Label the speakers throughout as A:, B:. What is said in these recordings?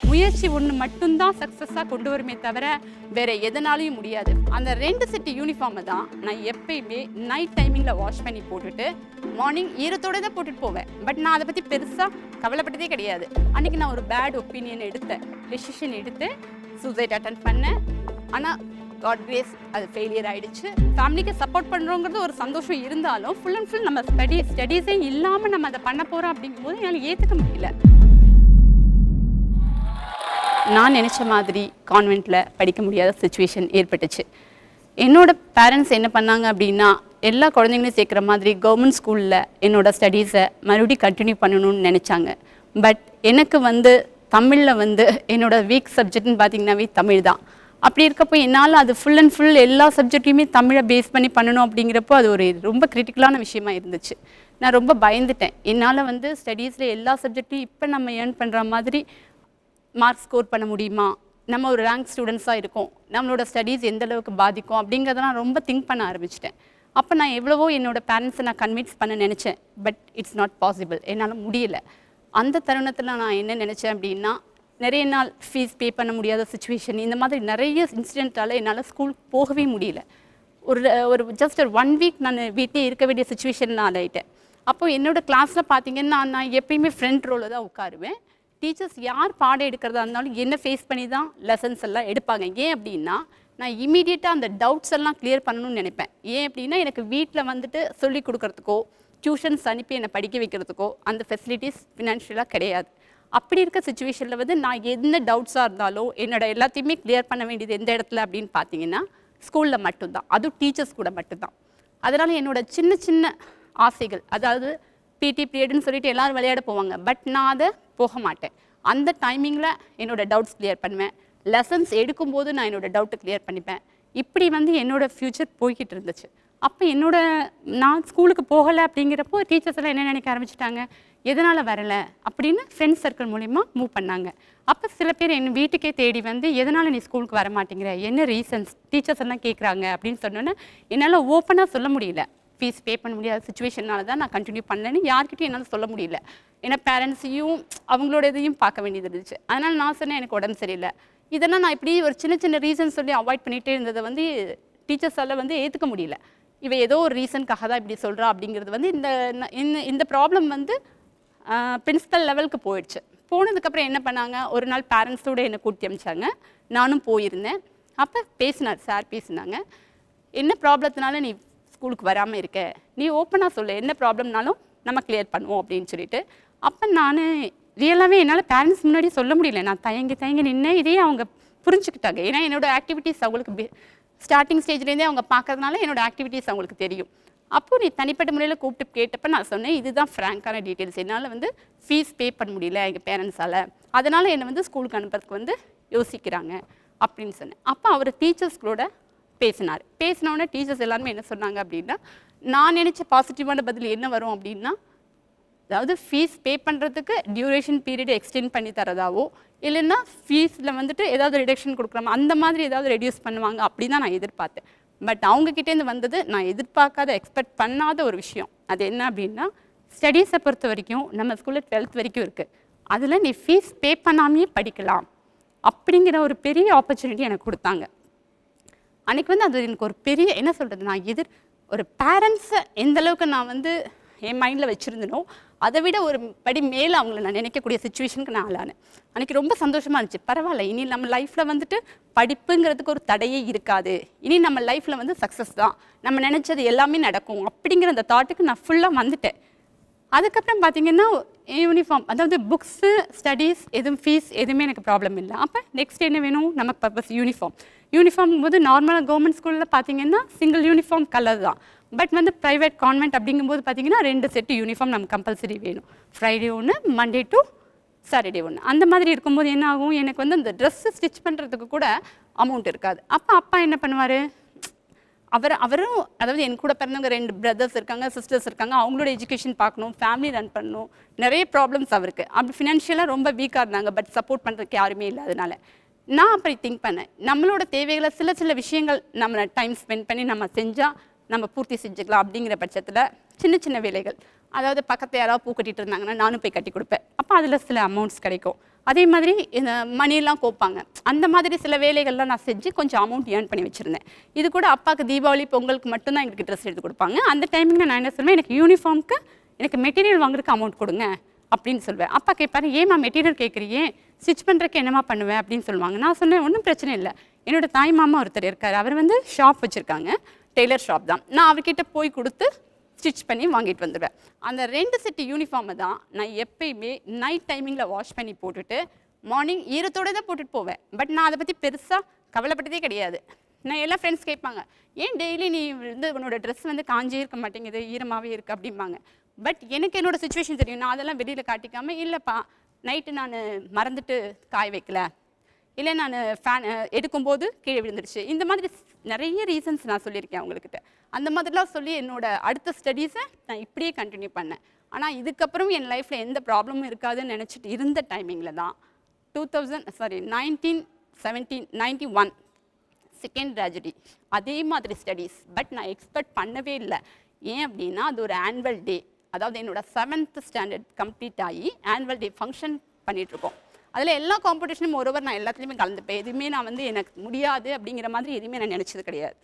A: முயற்சி ஒன்று மட்டும்தான் சக்ஸஸாக கொண்டு வருமே தவிர வேற எதனாலையும் முடியாது. அந்த ரெண்டு செட்டு யூனிஃபார்மை தான் நான் எப்பயுமே நைட் டைமிங்கில் வாஷ் பண்ணி போட்டுட்டு மார்னிங் ஈரத்தோடு தான் போட்டுட்டு போவேன். பட் நான் அதை பற்றி பெருசாக கவலைப்பட்டதே கிடையாது. அன்னைக்கு நான் ஒரு பேட் ஒப்பீனியன் எடுத்தேன் டெசிஷன் எடுத்து சூசைட் அட்டன் பண்ணேன். ஆனால் காட் கிரேஸ் அது ஃபெயிலியர் ஆகிடுச்சு ஃபேமிலிக்கு சப்போர்ட் பண்ணுறோங்கிறது ஒரு சந்தோஷம் இருந்தாலும் ஃபுல் அண்ட் ஃபுல் நம்ம ஸ்டடி ஸ்டடீஸே இல்லாமல் நம்ம அதை பண்ண போகிறோம் அப்படிங்கும்போது என்னால் ஏற்றுக்க முடியல. நான் நினச்ச மாதிரி கான்வெண்ட்டில் படிக்க முடியாத சுச்சுவேஷன் ஏற்பட்டுச்சு. என்னோட பேரண்ட்ஸ் என்ன பண்ணாங்க அப்படின்னா எல்லா குழந்தைங்களையும் சேர்க்குற மாதிரி கவர்மெண்ட் ஸ்கூலில் என்னோட ஸ்டடீஸை மறுபடியும் கண்டினியூ பண்ணணும்னு நினச்சாங்க. பட் எனக்கு வந்து தமிழில் வந்து என்னோட வீக் சப்ஜெக்ட்னு பார்த்தீங்கன்னாவே தமிழ் தான். அப்படி இருக்கப்போ என்னால் அது ஃபுல் அண்ட் ஃபுல் எல்லா சப்ஜெக்ட்டையுமே தமிழை பேஸ் பண்ணி பண்ணணும் அப்படிங்கிறப்போ அது ஒரு ரொம்ப கிரிட்டிக்கலான விஷயமா இருந்துச்சு. நான் ரொம்ப பயந்துட்டேன். என்னால் வந்து ஸ்டடீஸில் எல்லா சப்ஜெக்ட்டையும் இப்போ நம்ம ஏர்ன் பண்ணுற மாதிரி மார்க் ஸ்கோர் பண்ண முடியுமா? நம்ம ஒரு ரேங்க் ஸ்டூடெண்ட்ஸாக இருக்கோம். நம்மளோட ஸ்டடீஸ் எந்த அளவுக்கு பாதிக்கும் அப்படிங்கிறத நான் ரொம்ப திங்க் பண்ண ஆரம்பிச்சிட்டேன். அப்போ நான் எவ்வளவோ என்னோட பேரண்ட்ஸை நான் கன்வின்ஸ் பண்ண நினச்சேன். பட் இட்ஸ் நாட் பாசிபிள் என்னால் முடியல. அந்த தருணத்தில் நான் என்ன நினச்சேன் அப்படின்னா நிறைய நாள் ஃபீஸ் பே பண்ண முடியாத சுச்சுவேஷன் இந்த மாதிரி நிறைய இன்சிடென்ட்டால் என்னால் ஸ்கூல் போகவே முடியல. ஒரு ஒரு ஜஸ்ட் ஒரு ஒன் வீக் நான் வீட்டிலே இருக்க வேண்டிய சுச்சுவேஷன் நான் ஆயிட்டேன் அப்போ என்னோட கிளாஸில் பார்த்தீங்கன்னா நான் எப்பயுமே ஃப்ரெண்ட் ரோலில் தான் உட்காருவேன். டீச்சர்ஸ் யார் பாடம் எடுக்கிறதா இருந்தாலும் என்ன ஃபேஸ் பண்ணி தான் லெசன்ஸ் எல்லாம் எடுப்பாங்க. ஏன் அப்படின்னா நான் இமீடியட்டாக அந்த டவுட்ஸ் எல்லாம் கிளியர் பண்ணணும்னு நினைப்பேன். ஏன் அப்படின்னா எனக்கு வீட்டில் வந்துட்டு சொல்லி கொடுக்குறதுக்கோ டியூஷன்ஸ் அனுப்பி என்னை படிக்க வைக்கிறதுக்கோ அந்த ஃபெசிலிட்டிஸ் ஃபினான்ஷியலாக கிடையாது. அப்படி இருக்க சுச்சுவேஷனில் வந்து நான் எந்த டவுட்ஸாக இருந்தாலும் என்னோட எல்லாத்தையுமே கிளியர் பண்ண வேண்டியது எந்த இடத்துல அப்படின்னு பார்த்தீங்கன்னா ஸ்கூலில் மட்டும்தான். அதுவும் டீச்சர்ஸ் கூட மட்டும்தான். அதனால் என்னோட சின்ன சின்ன ஆசைகள் அதாவது பிடி பீரியட்னு சொல்லிட்டு எல்லாரும் விளையாட போவாங்க. பட் நான் அதை போக மாட்டேன். அந்த டைமிங்கில் என்னோட டவுட்ஸ் கிளியர் பண்ணுவேன். லெசன்ஸ் எடுக்கும்போது நான் என்னோட டவுட்டை கிளியர் பண்ணிப்பேன். இப்படி வந்து என்னோடய ஃப்யூச்சர் போய்கிட்டு இருந்துச்சு. அப்போ என்னோட நான் ஸ்கூலுக்கு போகலை அப்படிங்கிறப்போ டீச்சர்ஸ் எல்லாம் என்ன நினைக்க ஆரம்பிச்சிட்டாங்க? எதனால் வரலை? அப்படின்னு ஃப்ரெண்ட்ஸ் சர்க்கிள் மூலிமா மூவ் பண்ணாங்க. அப்போ சில பேர் என் வீட்டுக்கே தேடி வந்து எதனால் நீ ஸ்கூலுக்கு வர மாட்டேங்கிற என்ன ரீசன்ஸ் டீச்சர்ஸ் எல்லாம் கேட்குறாங்க அப்படின்னு சொன்னோன்னே என்னால் ஓப்பனாக சொல்ல முடியல. ஃபீஸ் பே பண்ண முடியாத சுச்சுவேஷனால தான் நான் கண்டினியூ பண்ணேன்னு யார்கிட்டையும் என்னால் சொல்ல முடியல. ஏன்னா பேரண்ட்ஸையும் அவங்களோட இதையும் பார்க்க வேண்டியது இருந்துச்சு. அதனால் நான் சொன்னேன் எனக்கு உடம்பு சரியில்லை. இதெல்லாம் நான் இப்படி ஒரு சின்ன சின்ன ரீசன் சொல்லி அவாய்ட் பண்ணிகிட்டே இருந்ததை வந்து டீச்சர்ஸால் வந்து ஏற்றுக்க முடியல. இவ ஏதோ ஒரு ரீசனுக்காக தான் இப்படி சொல்கிறா அப்படிங்கிறது வந்து இந்த இந்த- இந்த ப்ராப்ளம் வந்து பிரின்ஸிபல் லெவலுக்கு போயிடுச்சு. போனதுக்கப்புறம் என்ன பண்ணாங்க? ஒரு நாள் பேரண்ட்ஸோடு என்னை கூட்டி அமிச்சாங்க. நானும் போயிருந்தேன். அப்போ பேசினார் சார் பேசினாங்க. என்ன ப்ராப்ளத்தினால நீ ஸ்கூலுக்கு வராமல் இருக்க. நீ ஓப்பனாக சொல்லு என்ன ப்ராப்ளம்னாலும் நம்ம கிளியர் பண்ணுவோம் அப்படின்னு சொல்லிட்டு. அப்போ நான் ரியலாகவே என்னால் பேரண்ட்ஸ் முன்னாடி சொல்ல முடியல. நான் தயங்கி தயங்கி நின்று இதையே அவங்க புரிஞ்சுக்கிட்டாங்க. ஏன்னா என்னோடய ஆக்டிவிட்டீஸ் அவங்களுக்கு ஸ்டார்டிங் ஸ்டேஜ்லேருந்தே அவங்க பார்க்கறதுனால என்னோடய ஆக்டிவிட்டீஸ் அவங்களுக்கு தெரியும். அப்போது நீ தனிப்பட்ட முறையில் கூப்பிட்டு கேட்டப்ப நான் சொன்னேன் இதுதான் ஃப்ராங்கான டீட்டெயில்ஸ் என்னால் வந்து ஃபீஸ் பே பண்ண முடியல எங்கள் பேரண்ட்ஸால் அதனால் என்னை வந்து ஸ்கூலுக்கு அனுப்புறதுக்கு வந்து யோசிக்கிறாங்க. அப்படின்னு சொன்னேன். அப்போ அவர் டீச்சர்ஸ்களோட பேசினார். பேசினவுடனே டீச்சர்ஸ் எல்லாருமே என்ன சொன்னாங்க அப்படின்னா நான் நினச்ச பாசிட்டிவான பதில் என்ன வரும் அப்படின்னா அதாவது ஃபீஸ் பே பண்ணுறதுக்கு டியூரேஷன் பீரியட் எக்ஸ்டெண்ட் பண்ணி தரதாவோ இல்லைன்னா ஃபீஸில் வந்துட்டு ஏதாவது ரிடக்ஷன் கொடுக்குறாம அந்த மாதிரி ஏதாவது ரெடியூஸ் பண்ணுவாங்க அப்படி தான் நான் எதிர்பார்த்தேன். பட் அவங்கக்கிட்டேருந்து வந்தது நான் எதிர்பார்க்காத எக்ஸ்பெக்ட் பண்ணாத ஒரு விஷயம். அது என்ன அப்படின்னா ஸ்டடீஸை பொறுத்த வரைக்கும் நம்ம ஸ்கூலில் டுவெல்த் வரைக்கும் இருக்குது அதில் நீ ஃபீஸ் பே பண்ணாமையே படிக்கலாம். அப்படிங்கிற ஒரு பெரிய ஆப்பர்ச்சுனிட்டி எனக்கு கொடுத்தாங்க. அன்றைக்கி வந்து அது எனக்கு ஒரு பெரிய என்ன சொல்கிறது நான் எதிர் ஒரு பேரண்ட்ஸை எந்த அளவுக்கு நான் வந்து என் மைண்டில் வச்சுருந்தனோ அதை விட ஒரு படி மேலே அவங்கள நான் நினைக்கக்கூடிய சுச்சுவேஷனுக்கு நான் ஆளானேன். அன்றைக்கி ரொம்ப சந்தோஷமாக இருந்துச்சு. பரவாயில்ல இனி நம்ம லைஃப்பில் வந்துட்டு படிப்புங்கிறதுக்கு ஒரு தடையே இருக்காது. இனி நம்ம லைஃப்பில் வந்து சக்ஸஸ் தான். நம்ம நினச்சது எல்லாமே நடக்கும். அப்படிங்கிற அந்த தாட்டுக்கு நான் ஃபுல்லாக வந்துட்டேன். அதுக்கப்புறம் பார்த்தீங்கன்னா யூனிஃபார்ம் அதாவது புக்ஸு ஸ்டடீஸ் எதுவும் ஃபீஸ் எதுவுமே எனக்கு ப்ராப்ளம் இல்லை. அப்போ நெக்ஸ்ட் என்ன வேணும்? நமக்கு பர்பஸ் யூனிஃபார்ம் யூனிஃபார்ம் போது நார்மலாக கவர்மெண்ட் ஸ்கூலில் பார்த்தீங்கன்னா சிங்கிள் யூனிஃபார்ம் கலர் தான். பட் வந்து ப்ரைவேட் கான்வென்ட் அப்படிங்கும்போது பார்த்தீங்கன்னா ரெண்டு செட்டு யூனிஃபார்ம் நமக்கு கம்பல்சரி வேணும். ஃப்ரைடே ஒன்று மண்டே டு சாட்டர்டே ஒன்று அந்த மாதிரி இருக்கும்போது என்ன ஆகும்? எனக்கு வந்து அந்த ட்ரெஸ்ஸு ஸ்டிச் பண்ணுறதுக்கு கூட அமௌண்ட் இருக்காது. அப்போ அப்பா என்ன பண்ணுவார்? அவர் அவரும் அதாவது என் கூட பிறந்தவங்க ரெண்டு பிரதர்ஸ் இருக்காங்க சிஸ்டர்ஸ் இருக்காங்க அவங்களோட எஜுகேஷன் பார்க்கணும் ஃபேமிலி ரன் பண்ணணும் நிறைய ப்ராப்ளம்ஸ் அவருக்கு. அப்படி ஃபினான்ஷியலாக ரொம்ப வீக்காக இருந்தாங்க பட் சப்போர்ட் பண்ணுறதுக்கு யாருமே இல்லை அதனால நான் அப்படி திங்க் பண்ணேன். நம்மளோட தேவைகளை சில சில விஷயங்கள் நம்ம டைம் ஸ்பெண்ட் பண்ணி நம்ம செஞ்சால் நம்ம பூர்த்தி செஞ்சுக்கலாம் அப்படிங்கிற பட்சத்தில் சின்ன சின்ன வேலைகள். அதாவது பக்கத்தில் யாராவது பூ கட்டிட்டு இருந்தாங்கன்னா நானும் போய் கட்டி கொடுப்பேன். அப்போ அதில் சில அமௌண்ட்ஸ் கிடைக்கும். அதே மாதிரி இந்த மணியெல்லாம் கோப்பாங்க. அந்த மாதிரி சில வேலைகள்லாம் நான் செஞ்சு கொஞ்சம் அமௌண்ட் ஏர்ன் பண்ணி வச்சுருந்தேன். இது கூட அப்பாவுக்கு தீபாவளி பொங்கலுக்கு மட்டும்தான் எங்களுக்கு ட்ரெஸ் எடுத்து கொடுப்பாங்க. அந்த டைமிங்கில் நான் என்ன சொல்லுவேன்? எனக்கு யூனிஃபார்முக்கு எனக்கு மெட்டீரியல் வாங்குறதுக்கு அமௌண்ட் கொடுங்க அப்படின்னு சொல்லுவேன். அப்பா கேட்பாரு ஏமா மெட்டீரியல் கேட்குறியே ஸ்டிச் பண்ணுறக்கு என்னமா பண்ணுவேன்? அப்படின்னு சொல்லுவாங்க. நான் சொன்னேன் ஒன்றும் பிரச்சனை இல்லை. என்னோடய தாய் மாமா ஒருத்தர் இருக்கார். அவர் வந்து ஷாப் வச்சுருக்காங்க. டெய்லர் ஷாப் தான். நான் அவர்கிட்ட போய் கொடுத்து ஸ்டிச் பண்ணி வாங்கிட்டு வந்துடுவேன். அந்த ரெண்டு செட்டு யூனிஃபார்மை தான் நான் எப்பயுமே நைட் டைமிங்கில் வாஷ் பண்ணி போட்டுட்டு மார்னிங் ஈரத்தோடு தான் போட்டுட்டு போவேன். பட் நான் அதை பற்றி பெருசாக கவலைப்பட்டதே கிடையாது. நான் எல்லா ஃப்ரெண்ட்ஸ் கேட்பாங்க ஏன் டெய்லி நீ வந்து உன்னோட ட்ரெஸ் வந்து காஞ்சே இருக்க மாட்டேங்குது ஈரமாகவே இருக்குது அப்படிம்பாங்க. பட் எனக்கு என்னோடய சுச்சுவேஷன் தெரியும். நான் அதெல்லாம் வெளியில் காட்டிக்காமல் இல்லைப்பா நைட்டு நான் மறந்துட்டு காய வைக்கல. இல்லை நான் ஃபேன் எடுக்கும்போது கீழே விழுந்துருச்சு இந்த மாதிரி நிறைய ரீசன்ஸ் நான் சொல்லியிருக்கேன் அவங்கக்கிட்ட அந்த மாதிரிலாம் சொல்லி என்னோடய அடுத்த ஸ்டடீஸை நான் இப்படியே கண்டினியூ பண்ணேன். ஆனால் இதுக்கப்புறம் என் லைஃப்பில் எந்த ப்ராப்ளமும் இருக்காதுன்னு நினச்சிட்டு இருந்த டைமிங்கில் தான் two thousand sorry nineteen seventeen ninety one second tragedy அதே மாதிரி ஸ்டடீஸ் பட் நான் எக்ஸ்பெக்ட் பண்ணவே இல்லை. ஏன் அப்படின்னா அது ஒரு ஆனுவல் டே அதாவது என்னோட செவன்த் ஸ்டாண்டர்ட் கம்ப்ளீட் ஆகி ஆனுவல் டே ஃபங்க்ஷன் பண்ணிகிட்ருக்கோம் அதில் எல்லா காம்படிஷனும் ஒருவர் நான் எல்லாத்துலேயுமே கலந்துப்பேன் எதுவுமே நான் வந்து எனக்கு முடியாது அப்படிங்கிற மாதிரி எதுவுமே நான் நினச்சது கிடையாது.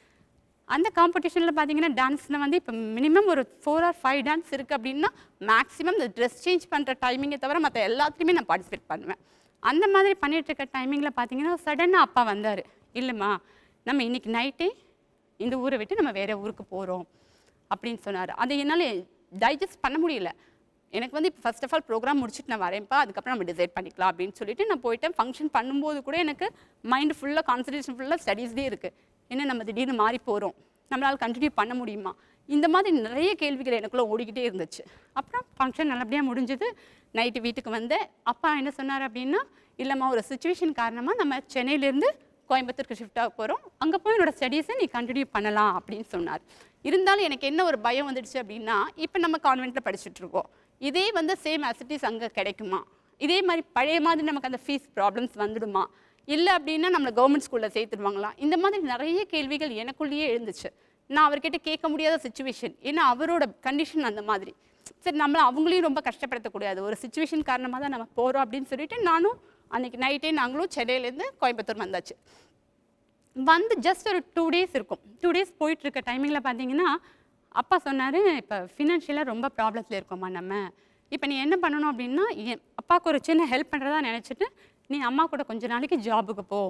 A: அந்த காம்படிஷனில் பார்த்தீங்கன்னா டான்ஸில் வந்து இப்போ மினிமம் ஒரு ஃபோர் ஆர் ஃபைவ் டான்ஸ் இருக்குது அப்படின்னா மேக்ஸிமம் இந்த ட்ரெஸ் சேஞ்ச் பண்ணுற டைமிங்கை தவிர மற்ற எல்லாத்துலேயுமே நான் பார்ட்டிசிபேட் பண்ணுவேன். அந்த மாதிரி பண்ணிகிட்ருக்க டைமிங்கில் பார்த்தீங்கன்னா சடனாக அப்பா வந்தார். இல்லைம்மா நம்ம இன்னைக்கு நைட்டே இந்த ஊரை விட்டு நம்ம வேறு ஊருக்கு போகிறோம் அப்படின்னு சொன்னார். அதை என்னால் டைஜஸ்ட் பண்ண முடியல. எனக்கு வந்து இப்போ ஃபஸ்ட் ஆஃப் ஆல் ப்ரோக்ராம் முடிச்சுட்டு நான் வரேன்ப்பா அதுக்கப்புறம் நம்ம டிசைட் பண்ணிக்கலாம் அப்படின்னு சொல்லிட்டு நான் போயிட்டேன். ஃபங்க்ஷன் பண்ணும்போது கூட எனக்கு மைண்ட் ஃபுல்லாக கான்சன்ட்ரேஷன் ஃபுல்லாக ஸ்டடீஸ்லேயே இருக்குது என்ன நம்ம திடீர்னு மாறி போகிறோம் நம்மளால் கண்டினியூ பண்ண முடியுமா? இந்த மாதிரி நிறைய கேள்விகள் எனக்குள்ளே ஓடிக்கிட்டே இருந்துச்சு. அப்புறம் ஃபங்க்ஷன் நல்லபடியாக முடிஞ்சது. நைட்டு வீட்டுக்கு வந்தேன். அப்பா என்ன சொன்னார் அப்படின்னா இல்லைம்மா ஒரு சுச்சுவேஷன் காரணமாக நம்ம சென்னையிலேருந்து கோயம்புத்தூருக்கு ஷிஃப்ட் ஆக போகிறோம் அங்கே போய் என்னோட ஸ்டடீஸை நீ கண்டினியூ பண்ணலாம் அப்படின்னு சொன்னார். இருந்தாலும் எனக்கு என்ன ஒரு பயம் வந்துடுச்சு அப்படின்னா இப்போ நம்ம கான்வென்ட்டில் படிச்சுட்ருக்கோம் இதே வந்து சேம் அசிட்டிஸ் அங்கே கிடைக்குமா? இதே மாதிரி பழைய மாதிரி நமக்கு அந்த ஃபீஸ் ப்ராப்ளம்ஸ் வந்துடுமா? இல்லை அப்படின்னா நம்மளை கவர்மெண்ட் ஸ்கூலில் சேர்த்துடுவாங்களா இந்த மாதிரி நிறைய கேள்விகள் எனக்குள்ளேயே எழுந்துச்சு. நான் அவர்கிட்ட கேட்க முடியாத சுச்சுவேஷன் ஏன்னா அவரோட கண்டிஷன் அந்த மாதிரி. சரி நம்மளை அவங்களையும் ரொம்ப கஷ்டப்படுத்தக்கூடாது. ஒரு சுச்சுவேஷன் காரணமாக தான் நம்ம போகிறோம் அப்படின்னு சொல்லிட்டு நானும் அன்றைக்கி நைட்டே நாங்களும் சென்னையிலேருந்து கோயம்புத்தூர் வந்தாச்சு. வந்து ஜஸ்ட் ஒரு டூ டேஸ் இருக்கும். டூ டேஸ் போயிட்டுருக்க டைமிங்கில் பார்த்தீங்கன்னா அப்பா சொன்னார் இப்போ ஃபினான்ஷியலாக ரொம்ப ப்ராப்ளத்தில் இருக்கோம்மா நம்ம. இப்போ நீ என்ன பண்ணணும் அப்படின்னா என் அப்பாவுக்கு ஒரு சின்ன ஹெல்ப் பண்ணுறதா நினச்சிட்டு நீ அம்மா கூட கொஞ்ச நாளைக்கு ஜாபுக்கு போ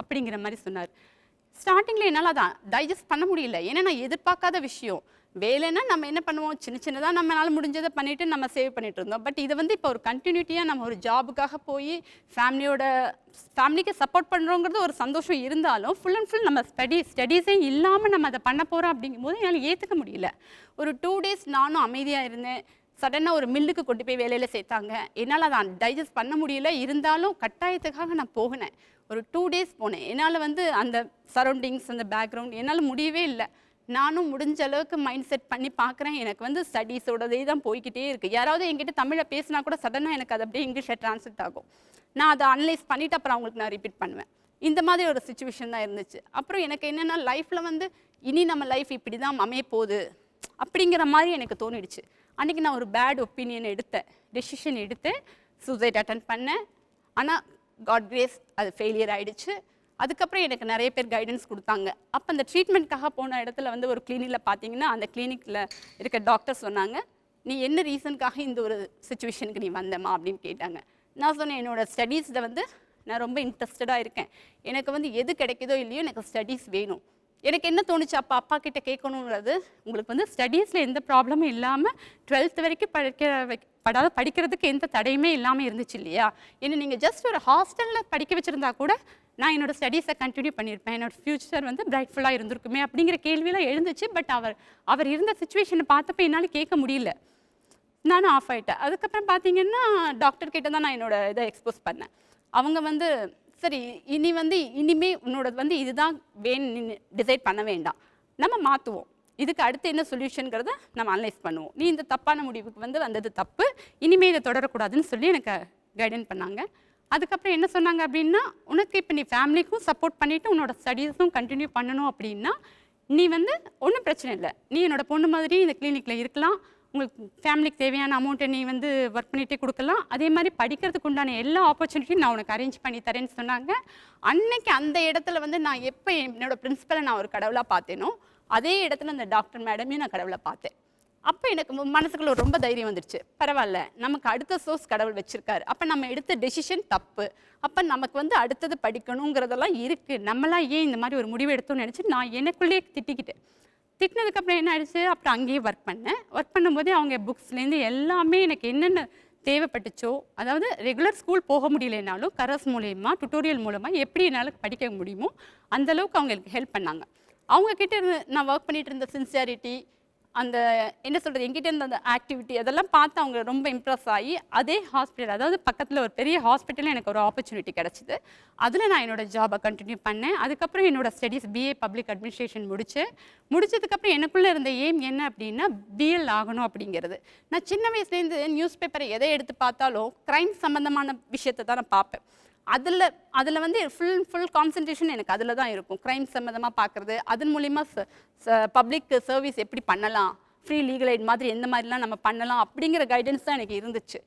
A: அப்படிங்கிற மாதிரி சொன்னார். ஸ்டார்டிங்கில் என்னால் அதை டைஜஸ்ட் பண்ண முடியல. ஏன்னா நான் எதிர்பார்க்காத விஷயம். வேலைன்னா நம்ம என்ன பண்ணுவோம்? சின்ன சின்னதாக நம்மளால் முடிஞ்சதை பண்ணிவிட்டு நம்ம சேவ் பண்ணிட்டு இருந்தோம். பட் இதை வந்து இப்போ ஒரு கண்டினியூட்டியாக நம்ம ஒரு ஜாபுக்காக போய் ஃபேமிலியோட ஃபேமிலிக்கு சப்போர்ட் பண்ணுறோங்கிறது ஒரு சந்தோஷம் இருந்தாலும் ஃபுல் அண்ட் ஃபுல் நம்ம ஸ்டடி ஸ்டடீஸே இல்லாமல் நம்ம அதை பண்ண போகிறோம் அப்படிங்கும்போது என்னால் ஏற்றுக்க முடியல. ஒரு டூ டேஸ் நானும் அமைதியாக இருந்தேன். சடனாக ஒரு மில்லுக்கு கொண்டு போய் வேலையில் சேர்த்தாங்க. என்னால் அதை டைஜஸ்ட் பண்ண முடியல. இருந்தாலும் கட்டாயத்துக்காக நான் போகினேன். ஒரு டூ டேஸ் போனேன். என்னால் வந்து அந்த சரௌண்டிங்ஸ் அந்த பேக்ரவுண்ட் என்னால் முடியவே இல்லை. நானும் முடிஞ்ச அளவுக்கு மைண்ட் செட் பண்ணி பார்க்குறேன் எனக்கு வந்து ஸ்டடீஸோடதே தான் போய்கிட்டே இருக்குது யாராவது என்கிட்ட தமிழை பேசினா கூட சடனாக எனக்கு அது அப்படியே இங்கிலீஷில் ட்ரான்ஸ்லேட் ஆகும். நான் அதை அனலைஸ் பண்ணிவிட்டு அப்புறம் அவங்களுக்கு நான் ரிப்பீட் பண்ணுவேன். இந்த மாதிரி ஒரு சுச்சுவேஷன் தான் இருந்துச்சு. அப்புறம் எனக்கு என்னென்னா லைஃப்பில் வந்து இனி நம்ம லைஃப் இப்படி தான் அமைய போகுது அப்படிங்கிற மாதிரி எனக்கு தோணிடுச்சு. அன்றைக்கி நான் ஒரு பேட் ஒப்பீனியன் எடுத்தேன். டெசிஷன் எடுத்து சூசைட் அட்டன் பண்ணேன். ஆனால் காட் கிரேஸ் அது ஃபெயிலியர் ஆகிடுச்சு அதுக்கப்புறம் எனக்கு நிறைய பேர் கைடன்ஸ் கொடுத்தாங்க. அப்போ அந்த ட்ரீட்மெண்ட்காக போன இடத்துல வந்து ஒரு கிளினிக்கில் பார்த்தீங்கன்னா அந்த கிளினிக்கில் இருக்க டாக்டர் சொன்னாங்க நீ என்ன ரீசனுக்காக இந்த ஒரு சுச்சுவேஷனுக்கு நீ வந்தம்மா? அப்படின்னு கேட்டாங்க. நான் சொன்னேன் என்னோட ஸ்டடீஸில் வந்து நான் ரொம்ப இன்ட்ரெஸ்டடாக இருக்கேன். எனக்கு வந்து எது கிடைக்குதோ இல்லையோ எனக்கு ஸ்டடீஸ் வேணும். எனக்கு என்ன தோணுச்சு அப்போ அப்பா கிட்ட கேட்கணுங்கிறது உங்களுக்கு வந்து ஸ்டடீஸில் எந்த ப்ராப்ளமும் இல்லாமல் டுவெல்த் வரைக்கும் படிக்கிற படாத படிக்கிறதுக்கு எந்த தடையுமே இல்லாமல் இருந்துச்சு இல்லையா? என்ன நீங்கள் ஜஸ்ட் ஒரு ஹாஸ்டலில் படிக்க வச்சுருந்தா கூட நான் என்னோடய ஸ்டடீஸை கண்டினியூ பண்ணியிருப்பேன். என்னோட ஃப்யூச்சர் வந்து பிரைட்ஃபுல்லாக இருந்திருக்குமே அப்படிங்கிற கேள்வியெல்லாம் எழுந்துச்சு. பட் அவர் அவர் இருந்த சுச்சுவேஷனை பார்த்தப்ப என்னால் கேட்க முடியல. நானும் ஆஃப் ஆகிட்டேன் அதுக்கப்புறம் பார்த்தீங்கன்னா டாக்டர் கிட்ட தான் நான் என்னோடய இதை எக்ஸ்போஸ் பண்ணேன். அவங்க வந்து சரி இனி வந்து இனிமே உன்னோடது வந்து இதுதான் வேணும் டிசைட் பண்ண வேண்டாம். நம்ம மாற்றுவோம் இதுக்கு அடுத்து என்ன சொல்யூஷனுங்கிறத நம்ம அனலைஸ் பண்ணுவோம். நீ இந்த தப்பான முடிவுக்கு வந்து வந்தது தப்பு இனிமேல் இதை தொடரக்கூடாதுன்னு சொல்லி எனக்கு கைடன் பண்ணாங்க. அதுக்கப்புறம் என்ன சொன்னாங்க அப்படின்னா உனக்கு இப்போ நீ ஃபேமிலிக்கும் சப்போர்ட் பண்ணிவிட்டு உன்னோட ஸ்டடீஸும் கண்டினியூ பண்ணணும் அப்படின்னா நீ வந்து ஒன்றும் பிரச்சனை இல்லை. நீ என்னோட பொண்ணு மாதிரி இந்த கிளினிக்கில் இருக்கலாம். உங்களுக்கு ஃபேமிலிக்கு தேவையான அமௌண்ட்டை நீ வந்து ஒர்க் பண்ணிகிட்டே கொடுக்கலாம். அதே மாதிரி படிக்கிறதுக்கு உண்டான எல்லா ஆப்பர்ச்சுனிட்டியும் நான் உனக்கு அரேஞ்ச் பண்ணி தரேன்னு சொன்னாங்க. அன்னைக்கு அந்த இடத்துல வந்து நான் எப்போ என்னோட பிரின்சிபலை நான் ஒரு கடவுளாக பார்த்தேனோ அதே இடத்துல அந்த டாக்டர் மேடமையும் நான் கடவுளை பார்த்தேன். அப்போ எனக்கு மனசுக்குள்ள ரொம்ப தைரியம் வந்துருச்சு. பரவாயில்ல நமக்கு அடுத்த சோர்ஸ் கடவுள் வச்சுருக்காரு. அப்போ நம்ம எடுத்த டெசிஷன் தப்பு. அப்போ நமக்கு வந்து அடுத்தது படிக்கணுங்கிறதெல்லாம் இருக்குது நம்மளாம் ஏன் இந்த மாதிரி ஒரு முடிவு எடுத்தோம்னு நினச்சி நான் எனக்குள்ளேயே திட்டிக்கிட்டேன். திட்டினதுக்கப்புறம் என்ன ஆயிடுச்சு? அப்புறம் அங்கேயே ஒர்க் பண்ணேன். ஒர்க் பண்ணும்போதே அவங்க புக்ஸ்லேருந்து எல்லாமே எனக்கு என்னென்ன தேவைப்பட்டுச்சோ அதாவது ரெகுலர் ஸ்கூல் போக முடியலைனாலும் கரஸ் மூலயமா டுட்டோரியல் மூலமாக எப்படி என்னால் படிக்க முடியுமோ அந்த அளவுக்கு அவங்க ஹெல்ப் பண்ணாங்க. அவங்கக்கிட்ட இருந்து நான் ஒர்க் பண்ணிகிட்டு இருந்த சின்சியாரிட்டி அந்த என்ன சொல்கிறது எங்கிட்ட இருந்த அந்த ஆக்டிவிட்டி அதெல்லாம் பார்த்து அவங்க ரொம்ப இம்ப்ரெஸ் ஆகி அதே ஹாஸ்பிட்டல் அதாவது பக்கத்தில் ஒரு பெரிய ஹாஸ்பிட்டலில் எனக்கு ஒரு ஆப்பர்ச்சுனிட்டி கிடச்சிது. அதில் நான் என்னோடய ஜாபை கண்டினியூ பண்ணேன். அதுக்கப்புறம் என்னோடய ஸ்டடீஸ் பிஏ பப்ளிக் அட்மினிஸ்ட்ரேஷன் முடித்தேன் முடிச்சதுக்கப்புறம் எனக்குள்ளே இருந்த எய்ம் என்ன அப்படின்னா பிஎல் ஆகணும் அப்படிங்கிறது. நான் சின்ன வயசுலேருந்து நியூஸ் பேப்பரை எதை எடுத்து பார்த்தாலும் க்ரைம் சம்மந்தமான விஷயத்தை தான் நான் பார்ப்பேன். அதில் அதில் வந்து ஃபுல் ஃபுல் கான்சன்ட்ரேஷன் எனக்கு அதில் தான் இருக்கும். க்ரைம் சம்மந்தமாக பார்க்குறது அதன் மூலிமா பப்ளிக் சர்வீஸ் எப்படி பண்ணலாம் ஃப்ரீ லீகல் எய்ட் மாதிரி எந்த மாதிரிலாம் நம்ம பண்ணலாம் அப்படிங்கிற கைடன்ஸ் தான் எனக்கு இருந்துச்சு.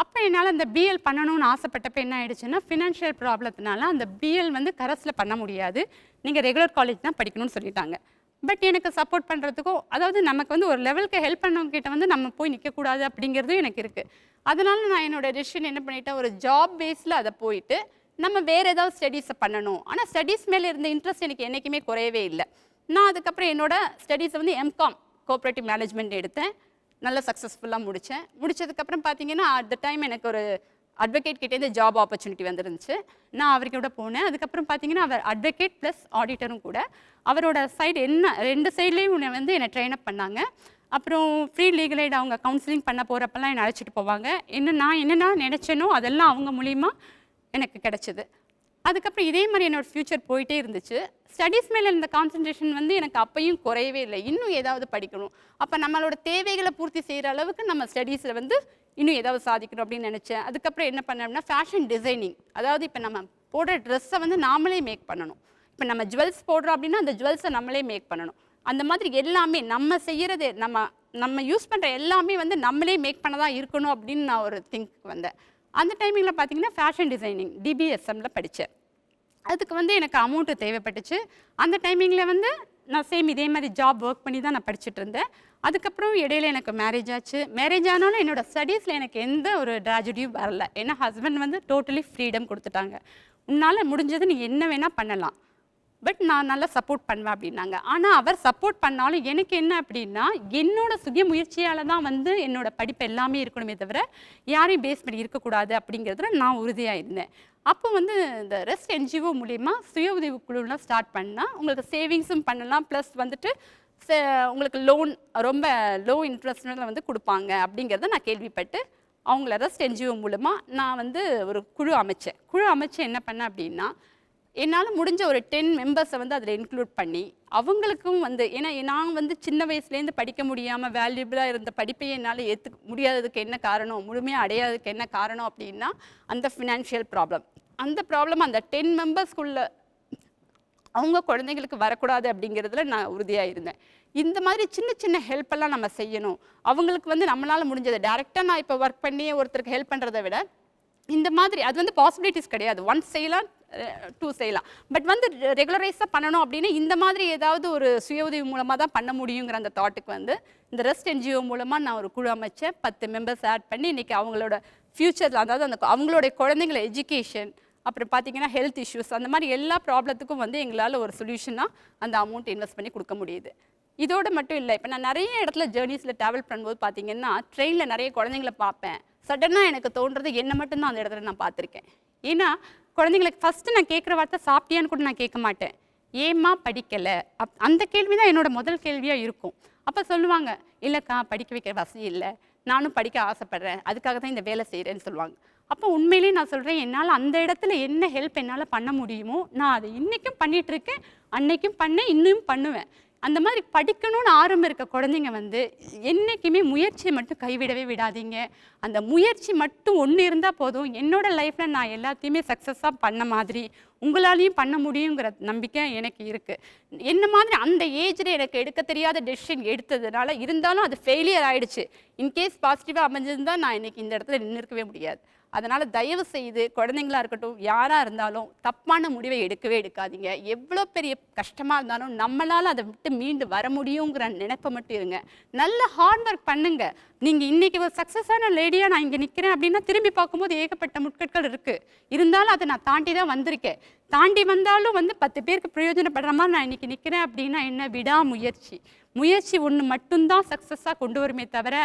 A: அப்போ என்னால் அந்த பிஎல் பண்ணணும்னு ஆசைப்பட்டப்ப என்ன ஆயிடுச்சுன்னா ஃபினான்ஷியல் ப்ராப்ளத்தினால அந்த பிஎல் வந்து கரஸில் பண்ண முடியாது. நீங்கள் ரெகுலர் காலேஜ் தான் படிக்கணும்னு சொல்லிட்டாங்க. பட் எனக்கு சப்போர்ட் பண்ணுறதுக்கோ அதாவது நமக்கு வந்து ஒரு லெவலுக்கு ஹெல்ப் பண்ணவங்ககிட்ட வந்து நம்ம போய் நிற்கக்கூடாது அப்படிங்கிறதும் எனக்கு இருக்குது அதனால நான் என்னோட டெசிஷன் என்ன பண்ணிட்டேன் ஒரு ஜாப் பேஸில் அதை போயிட்டு நம்ம வேறு ஏதாவது ஸ்டடீஸை பண்ணணும். ஆனால் ஸ்டடீஸ் மேலே இருந்த இன்ட்ரெஸ்ட் எனக்கு என்றைக்குமே குறையவே இல்லை. நான் அதுக்கப்புறம் என்னோட ஸ்டடீஸை வந்து எம்காம் கோஆப்ரேட்டிவ் மேனேஜ்மெண்ட் எடுத்தேன். நல்ல சக்ஸஸ்ஃபுல்லாக முடித்தேன் முடிச்சதுக்கப்புறம் பார்த்தீங்கன்னா அட் த டைம் எனக்கு ஒரு அட்வொகேட் கிட்டேருந்து ஜாப் ஆப்பர்ச்சுனிட்டி வந்துருந்துச்சு. நான் அவர்கிட்ட போனேன். அதுக்கப்புறம் பார்த்தீங்கன்னா அவர் அட்வொகேட் ப்ளஸ் ஆடிட்டரும் கூட. அவரோட சைடு என்ன ரெண்டு சைட்லேயும் உன்னை வந்து என்னை ட்ரெயின் அப் பண்ணாங்க. அப்புறம் ஃப்ரீ லீகல் எய்ட் அவங்க கவுன்சிலிங் பண்ண போகிறப்பெல்லாம் என்னை அழைச்சிட்டு போவாங்க. என்ன நான் என்னென்ன நினச்சேனோ அதெல்லாம் அவங்க மூலிமா எனக்கு கிடச்சிது. அதுக்கப்புறம் இதே மாதிரி என்னோட ஃப்யூச்சர் போயிட்டே இருந்துச்சு. ஸ்டடீஸ் மேலே இருந்த கான்சன்ட்ரேஷன் வந்து எனக்கு அப்பையும் குறையவே இல்லை. இன்னும் ஏதாவது படிக்கணும். அப்போ நம்மளோட தேவைகளை பூர்த்தி செய்கிற அளவுக்கு நம்ம ஸ்டடீஸில் வந்து இன்னும் ஏதாவது சாதிக்கணும் அப்படின்னு நினச்சேன். அதுக்கப்புறம் என்ன பண்ணேன்னா ஃபேஷன் டிசைனிங் அதாவது இப்போ நம்ம போடுற ட்ரெஸ்ஸை வந்து நாமளே மேக் பண்ணணும். இப்போ நம்ம ஜுவல்ஸ் போடுறோம் அப்படின்னா அந்த ஜுவல்ஸை நம்மளே மேக் பண்ணணும். அந்த மாதிரி எல்லாமே நம்ம செய்கிறது நம்ம நம்ம யூஸ் பண்ணுற எல்லாமே வந்து நம்மளே மேக் பண்ண தான் இருக்கணும் அப்படின்னு நான் ஒரு திங்க் வந்தேன். அந்த டைமிங்கில் பார்த்தீங்கன்னா ஃபேஷன் டிசைனிங் டிபிஎஸ்எம்மில் படித்தேன் அதுக்கு வந்து எனக்கு அமௌண்ட்டு தேவைப்பட்டுச்சு. அந்த டைமிங்கில் வந்து நான் சேம் இதே மாதிரி ஜாப் ஒர்க் பண்ணி தான் நான் படிச்சுட்டு இருந்தேன் அதுக்கப்புறம் இடையில எனக்கு மேரேஜ் ஆச்சு. மேரேஜ் ஆனாலும் என்னோட ஸ்டடீஸில் எனக்கு எந்த ஒரு ட்ராஜடியும் வரல. ஏன்னா ஹஸ்பண்ட் வந்து டோட்டலி ஃப்ரீடம் கொடுத்துட்டாங்க. உன்னால் முடிஞ்சது நீ என்ன வேணால் பண்ணலாம். பட் நான் நல்லா சப்போர்ட் பண்ணுவேன் அப்படின்னாங்க. ஆனால் அவர் சப்போர்ட் பண்ணாலும் எனக்கு என்ன அப்படின்னா என்னோட சுய முயற்சியால் தான் வந்து என்னோட படிப்பு எல்லாமே இருக்கணுமே தவிர யாரையும் பேஸ் பண்ணி இருக்கக்கூடாது அப்படிங்கிறதுல நான் உறுதியாக இருந்தேன். அப்போ வந்து இந்த ரெஸ்ட் என்ஜிஓ மூலிமா சுய உதவி குழுலாம் ஸ்டார்ட் பண்ணால் உங்களுக்கு சேவிங்ஸும் பண்ணலாம். ப்ளஸ் வந்துட்டு ச- உங்களுக்கு லோன் ரொம்ப லோ இன்ட்ரெஸ்ட்டில் வந்து கொடுப்பாங்க அப்படிங்கிறத நான் கேள்விப்பட்டு அவங்கள ரெஸ்ட் என்ஜிஓ மூலமாக நான் வந்து ஒரு குழு அமைச்சேன். குழு அமைச்சு என்ன பண்ணேன் அப்படின்னா என்னால் முடிஞ்ச ஒரு டென் மெம்பர்ஸை வந்து அதில் இன்க்ளூட் பண்ணி அவங்களுக்கும் வந்து ஏன்னா நான் வந்து சின்ன வயசுலேருந்து படிக்க முடியாமல் வேல்யூபிளாக இருந்த படிப்பையே என்னால் ஏற்றுக்க முடியாததுக்கு என்ன காரணம் முழுமையாக அடையாததுக்கு என்ன காரணம் அப்படின்னா அந்த ஃபினான்ஷியல் ப்ராப்ளம் அந்த ப்ராப்ளம் அந்த டென் மெம்பர்ஸ்குள்ள அவங்க குழந்தைங்களுக்கு வரக்கூடாது அப்படிங்கிறதுல நான் உறுதியாக இருந்தேன். இந்த மாதிரி சின்ன சின்ன ஹெல்ப்பெல்லாம் நம்ம செய்யணும். அவங்களுக்கு வந்து நம்மளால் முடிஞ்சது டேரெக்டாக நான் இப்போ ஒர்க் பண்ணி ஒருத்தருக்கு ஹெல்ப் பண்ணுறதை விட இந்த மாதிரி அது வந்து பாசிபிலிட்டிஸ் கிடையாது. ஒன்ஸ் செய்யலாம் டூ செய்யலாம். பட் வந்து ரெகுலரைஸாக பண்ணணும் அப்படின்னா இந்த மாதிரி ஏதாவது ஒரு சுய உதவி மூலமாக தான் பண்ண முடியுங்கிற அந்த தாட்டுக்கு வந்து இந்த ரெஸ்ட் என்ஜிஓ மூலமாக நான் ஒரு குழு அமைச்சேன். பத்து மெம்பர்ஸ் ஆட் பண்ணி இன்றைக்கி அவங்களோட ஃப்யூச்சரில் அதாவது அந்த அவங்களுடைய குழந்தைங்கள எஜுகேஷன் அப்புறம் பார்த்தீங்கன்னா ஹெல்த் இஷ்யூஸ் அந்த மாதிரி எல்லா ப்ராப்ளத்துக்கும் வந்து எங்களால் ஒரு சொல்யூஷனாக அந்த அமௌண்ட் இன்வெஸ்ட் பண்ணி கொடுக்க முடியுது. இதோடு மட்டும் இல்லை இப்போ நான் நிறைய இடத்துல ஜேர்னிஸில் ட்ராவல் பண்ணும்போது பார்த்தீங்கன்னா ட்ரெயினில் நிறைய குழந்தைங்கள பார்ப்பேன். சடனாக எனக்கு தோன்றது என்ன மட்டும்தான் அந்த இடத்துல நான் பார்த்துருக்கேன். ஏன்னா குழந்தைங்களுக்கு ஃபஸ்ட்டு நான் கேட்குற வார்த்தை சாப்பிட்டியான்னு கூட நான் கேட்க மாட்டேன். ஏம்மா படிக்கலை? அப் அந்த கேள்வி தான் என்னோடய முதல் கேள்வியாக இருக்கும். அப்போ சொல்லுவாங்க இல்லைக்கா படிக்க வைக்கிற வசதி இல்லை. நானும் படிக்க ஆசைப்பட்றேன். அதுக்காக தான் இந்த வேலை செய்கிறேன்னு சொல்லுவாங்க. அப்போ உண்மையிலேயே நான் சொல்கிறேன் என்னால் அந்த இடத்துல என்ன ஹெல்ப் என்னால் பண்ண முடியுமோ நான் அதை இன்றைக்கும் பண்ணிகிட்ருக்கேன் அன்னைக்கும் பண்ணேன் இன்னும் பண்ணுவேன். அந்த மாதிரி படிக்கணும்னு ஆர்வம் இருக்க குழந்தைங்க வந்து என்றைக்குமே முயற்சியை மட்டும் கைவிடவே விடாதீங்க. அந்த முயற்சி மட்டும் ஒன்று இருந்தால் போதும். என்னோடய லைஃப்பில் நான் எல்லாத்தையுமே சக்ஸஸாக பண்ண மாதிரி உங்களாலையும் பண்ண முடியுங்கிற நம்பிக்கை எனக்கு இருக்குது என்ன மாதிரி அந்த ஏஜில் எனக்கு எடுக்க தெரியாத டெசிஷன் எடுத்ததுனால இருந்தாலும் அது ஃபெயிலியர் ஆகிடுச்சு இன்கேஸ் பாசிட்டிவாக அமைஞ்சிருந்தால் நான் இன்னைக்கு இந்த இடத்துல நின்றுக்கவே முடியாது. அதனால் தயவு செய்து குழந்தைங்களா இருக்கட்டும் யாராக இருந்தாலும் தப்பான முடிவை எடுக்கவே எடுக்காதீங்க. எவ்வளோ பெரிய கஷ்டமாக இருந்தாலும் நம்மளால் அதை விட்டு மீண்டு வர முடியுங்கிற நினைப்பை மட்டும் இருங்க. நல்ல ஹார்ட் ஒர்க் பண்ணுங்க. நீங்கள் இன்றைக்கி ஒரு சக்ஸஸான லேடியாக நான் இங்கே நிற்கிறேன் அப்படின்னா திரும்பி பார்க்கும்போது ஏகப்பட்ட முட்கட்கள் இருக்குது இருந்தாலும் அதை நான் தாண்டி தான் வந்திருக்கேன். தாண்டி வந்தாலும் வந்து பத்து பேருக்கு பிரயோஜனப்படுற மாதிரி நான் இன்னைக்கு நிற்கிறேன் அப்படின்னா என்ன? விடாமுயற்சி. முயற்சி ஒன்று மட்டும்தான் சக்ஸஸாக கொண்டு வருமே தவிர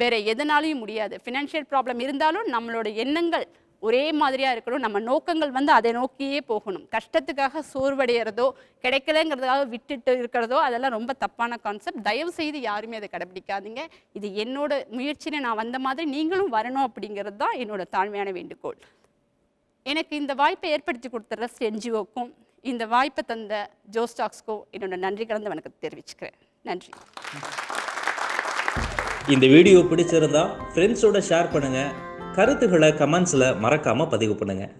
A: வேறு எதனாலையும் முடியாது. ஃபினான்ஷியல் ப்ராப்ளம் இருந்தாலும் நம்மளோட எண்ணங்கள் ஒரே மாதிரியாக இருக்கணும். நம்ம நோக்கங்கள் வந்து அதை நோக்கியே போகணும். கஷ்டத்துக்காக சோர்வடைகிறதோ கிடைக்கலங்கிறதுக்காக விட்டுட்டு இருக்கிறதோ அதெல்லாம் ரொம்ப தப்பான கான்செப்ட் தயவு செய்து யாருமே அதை கடைபிடிக்காதீங்க இது என்னோட முயற்சியில் நான் வந்த மாதிரி நீங்களும் வரணும் அப்படிங்கிறது தான் என்னோட தாழ்மையான வேண்டுகோள். எனக்கு இந்த வாய்ப்பை ஏற்படுத்தி கொடுத்த ரெஸ்ட் என்ஜிஓக்கும் இந்த வாய்ப்பை தந்த ஜோஸ்டாக்ஸ்க்கும் என்னோட நன்றி கலந்த வணக்கத்தை தெரிவிச்சுக்கிறேன். நன்றி.
B: இந்த வீடியோ பிடிச்சிருந்தா ஃப்ரெண்ட்ஸோட ஷேர் பண்ணுங்க. கருத்துக்களை கமெண்ட்ஸில் மறக்காம பதிவு பண்ணுங்கள்